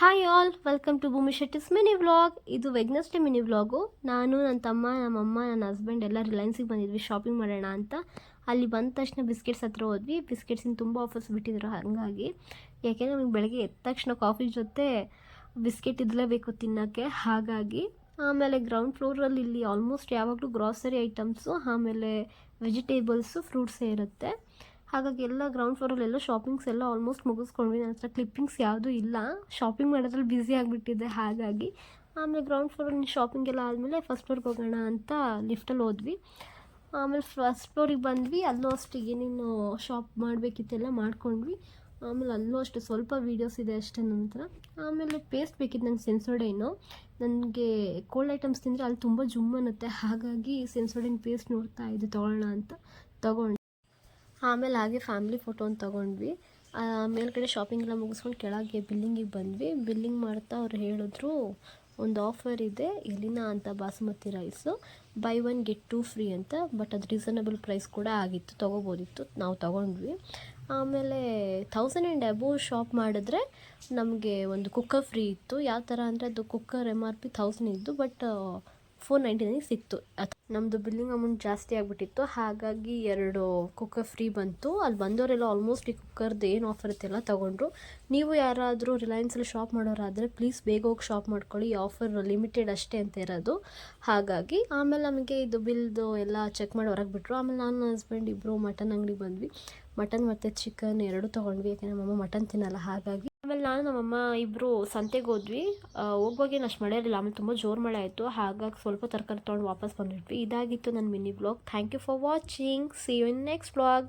Hi all welcome to ಭೂಮಿ Shetty's mini vlog ಇದು ವೆಗ್ನಸ್ಡೇ mini vlog ನಾನು, ನನ್ನ ತಮ್ಮ ನಮ್ಮಮ್ಮ ನನ್ನ ಹಸ್ಬೆಂಡ್ ಎಲ್ಲ ರಿಲಯನ್ಸಿಗೆ ಬಂದಿದ್ವಿ ಶಾಪಿಂಗ್ ಮಾಡೋಣ ಅಂತ. ಅಲ್ಲಿ ಬಂದ ತಕ್ಷಣ ಬಿಸ್ಕೆಟ್ಸ್ ಹತ್ರ ಹೋದ್ವಿ. ಬಿಸ್ಕೆಟ್ಸಿನ ತುಂಬ ಆಫರ್ಸ್ ಬಿಟ್ಟಿದ್ರು ಹಾಗಾಗಿ. ಯಾಕೆಂದರೆ ನಮಗೆ ಬೆಳಗ್ಗೆ ಎದ್ದ ತಕ್ಷಣ ಕಾಫಿ ಜೊತೆ ಬಿಸ್ಕೆಟ್ ಇರಲೇಬೇಕು ತಿನ್ನೋಕ್ಕೆ. ಹಾಗಾಗಿ, ಆಮೇಲೆ ಗ್ರೌಂಡ್ ಫ್ಲೋರಲ್ಲಿ ಇಲ್ಲಿ ಆಲ್ಮೋಸ್ಟ್ ಯಾವಾಗಲೂ ಗ್ರಾಸರಿ ಐಟಮ್ಸು ಆಮೇಲೆ ವೆಜಿಟೇಬಲ್ಸು ಫ್ರೂಟ್ಸೇ ಇರುತ್ತೆ. ಹಾಗಾಗಿ ಎಲ್ಲ ಗ್ರೌಂಡ್ ಫ್ಲೋರಲ್ಲಿ ಎಲ್ಲ ಶಾಪಿಂಗ್ಸ್ ಎಲ್ಲ ಆಲ್ಮೋಸ್ಟ್ ಮುಗಿಸ್ಕೊಂಡ್ವಿ. ನನ್ನ ಹತ್ರ ಕ್ಲಿಪ್ಪಿಂಗ್ಸ್ ಯಾವುದೂ ಇಲ್ಲ. ಶಾಪಿಂಗ್ ಮಾಡೋದ್ರಲ್ಲಿ ಬ್ಯುಸಿ ಆಗಿಬಿಟ್ಟಿದ್ದೆ ಹಾಗಾಗಿ. ಆಮೇಲೆ ಗ್ರೌಂಡ್ ಫ್ಲೋರಲ್ಲಿ ಶಾಪಿಂಗ್ ಎಲ್ಲ ಆದಮೇಲೆ ಫಸ್ಟ್ ಫ್ಲೋರ್ಗೆ ಹೋಗೋಣ ಅಂತ ಲಿಫ್ಟಲ್ಲಿ ಹೋದ್ವಿ. ಆಮೇಲೆ ಫಸ್ಟ್ ಫ್ಲೋರಿಗೆ ಬಂದ್ವಿ. ಅಲ್ಲೂ ಅಷ್ಟು ಏನೇನು ಶಾಪ್ ಮಾಡಬೇಕಿತ್ತೆಲ್ಲ ಮಾಡ್ಕೊಂಡ್ವಿ. ಆಮೇಲೆ ಅಲ್ಲೂ ಅಷ್ಟು ಸ್ವಲ್ಪ ವೀಡಿಯೋಸ್ ಇದೆ ಅಷ್ಟೇ ನಂತರ ಆಮೇಲೆ ಪೇಸ್ಟ್ ಬೇಕಿತ್ತು ನಂಗೆ ಸೆನ್ಸೋಡೈನು ನನಗೆ ಕೋಲ್ಡ್ ಐಟಮ್ಸ್ ತಿಂದರೆ ಅಲ್ಲಿ ತುಂಬ ಜುಮ್ ಅನ್ನುತ್ತೆ. ಹಾಗಾಗಿ ಸೆನ್ಸೋಡೈನ್ ಪೇಸ್ಟ್ ನೋಡ್ತಾ ಇದ್ದೆ, ತೊಗೊಳ್ಳೋಣ ಅಂತ. ತೊಗೊಂಡು ಆಮೇಲೆ ಹಾಗೆ ಫ್ಯಾಮ್ಲಿ ಫೋಟೋ ತಗೊಂಡ್ವಿ. ತೊಗೊಂಡ್ವಿ ಮೇಲ್ಗಡೆ ಶಾಪಿಂಗ್ ಎಲ್ಲ ಮುಗಿಸ್ಕೊಂಡು ಕೆಳಗೆ ಬಿಲ್ಲಿಂಗಿಗೆ ಬಂದ್ವಿ. ಬಿಲ್ಲಿಂಗ್ ಮಾಡ್ತಾ ಅವ್ರು ಹೇಳಿದ್ರು, ಒಂದು ಆಫರ್ ಇದೆ, ಎಲಿನಾ ಅಂತ basmati rice buy one get two free ಅಂತ ಬಟ್ ಅದು ರೀಸನಬಲ್ ಪ್ರೈಸ್ ಕೂಡ ಆಗಿತ್ತು, ತೊಗೋಬೋದಿತ್ತು, ನಾವು ತೊಗೊಂಡ್ವಿ. ಆಮೇಲೆ ಥೌಸಂಡ್ ಆ್ಯಂಡ್ ಅಬೋವ್ ಶಾಪ್ ಮಾಡಿದ್ರೆ ನಮಗೆ ಒಂದು ಕುಕ್ಕರ್ ಫ್ರೀ ಇತ್ತು. ಯಾವ ಥರ ಅಂದರೆ ಅದು cooker M R P thousand ಇದ್ದು ಬಟ್ ಫೋರ್ ನೈಂಟಿ ನೈನಿಗೆ ಸಿಕ್ತು. ನಮ್ಮದು ಬಿಲ್ಲಿಂಗ್ ಅಮೌಂಟ್ ಜಾಸ್ತಿ ಆಗಿಬಿಟ್ಟಿತ್ತು. ಹಾಗಾಗಿ ಎರಡು ಕುಕ್ಕರ್ ಫ್ರೀ ಬಂತು. ಅಲ್ಲಿ ಬಂದವರೆಲ್ಲ ಆಲ್ಮೋಸ್ಟ್ ಈ ಕುಕ್ಕರ್ದು ಏನು ಆಫರ್ ಇತ್ತೆಲ್ಲ ತೊಗೊಂಡ್ರು. ನೀವು ಯಾರಾದರೂ ರಿಲಯನ್ಸಲ್ಲಿ ಶಾಪ್ ಮಾಡೋರಾದರೆ ಪ್ಲೀಸ್ ಬೇಗ ಹೋಗಿ ಶಾಪ್ ಮಾಡ್ಕೊಳ್ಳಿ. ಈ ಆಫರ್ ಲಿಮಿಟೆಡ್ ಅಷ್ಟೇ ಅಂತ ಇರೋದು. ಹಾಗಾಗಿ ಆಮೇಲೆ ನಮಗೆ ಇದು ಬಿಲ್ದು ಎಲ್ಲ ಚೆಕ್ ಮಾಡಿ ಹೊರಗೆ ಬಿಟ್ಟರು ಆಮೇಲೆ ನಾನು ಹಸ್ಬೆಂಡ್ ಇಬ್ಬರು ಮಟನ್ ಅಂಗಡಿಗೆ ಬಂದ್ವಿ. ಮಟನ್ ಮತ್ತು ಚಿಕನ್ ಎರಡೂ ತೊಗೊಂಡ್ವಿ. ಯಾಕೆಂದರೆ ನಮ್ಮಮ್ಮ ಮಟನ್ ತಿನ್ನಲ್ಲ. ಹಾಗಾಗಿ ಆಮೇಲೆ ನಾನು ನಮ್ಮಮ್ಮ ಇಬ್ಬರು ಸಂತೆಗೆ ಹೋದ್ವಿ. ಆ, ಹೋಗುವಾಗ ಏನು ಅಷ್ಟು ಮಳೆ ಇರಲಿಲ್ಲ ಆಮೇಲೆ ತುಂಬ ಜೋರು ಮಳೆ ಆಯಿತು. ಹಾಗಾಗಿ ಸ್ವಲ್ಪ ತರಕಾರಿ ತೊಗೊಂಡು ವಾಪಸ್ ಬಂದ್ಬಿಟ್ವಿ. ಇದಾಗಿತ್ತು ನನ್ನ mini blog. Thank you for watching. See you in next blog